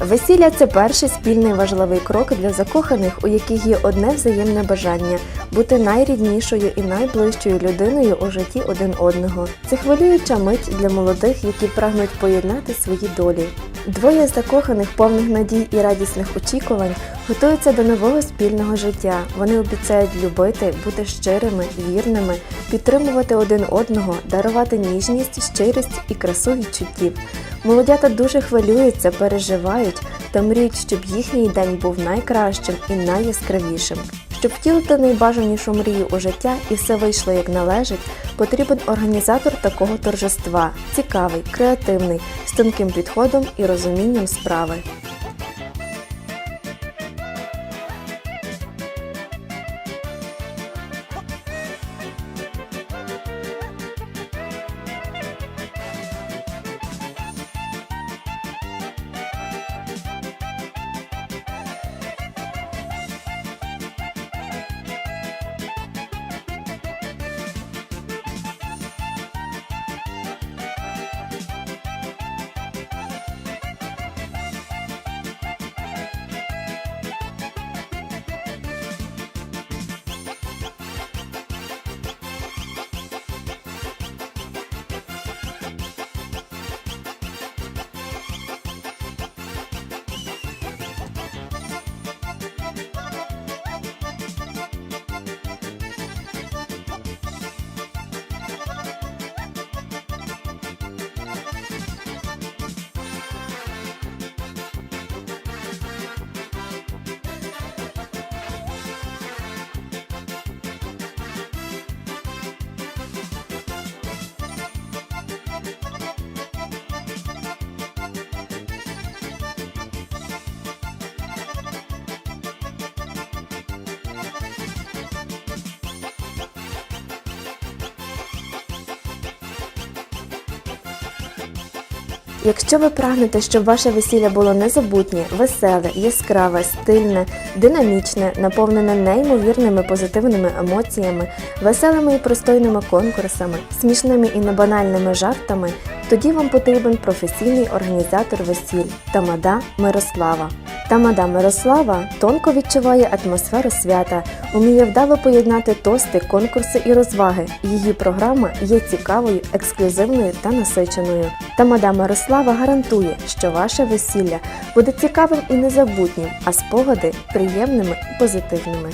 Весілля це перший спільний важливий крок для закоханих, у яких є одне взаємне бажання бути найріднішою і найближчою людиною у житті один одного. Це хвилююча мить для молодих, які прагнуть поєднати свої долі. Двоє закоханих, повних надій і радісних очікувань, готуються до нового спільного життя. Вони обіцяють любити, бути щирими, вірними, підтримувати один одного, дарувати ніжність, щирість і красу відчуттів. Молодята дуже хвилюються, переживають та мріють, щоб їхній день був найкращим і найяскравішим. Щоб втілити найбажанішу мрію у життя і все вийшло як належить, потрібен організатор такого торжества, цікавий, креативний, з тонким підходом і розумінням справи. Якщо ви прагнете, щоб ваше весілля було незабутнє, веселе, яскраве, стильне, динамічне, наповнене неймовірними позитивними емоціями, веселими і простойними конкурсами, смішними і небанальними жартами, тоді вам потрібен професійний організатор весіль Тамада Мирослава. Тамада Мирослава тонко відчуває атмосферу свята, уміє вдало поєднати тости, конкурси і розваги. Її програма є цікавою, ексклюзивною та насиченою. Тамада Мирослава гарантує, що ваше весілля буде цікавим і незабутнім, а спогади приємними і позитивними.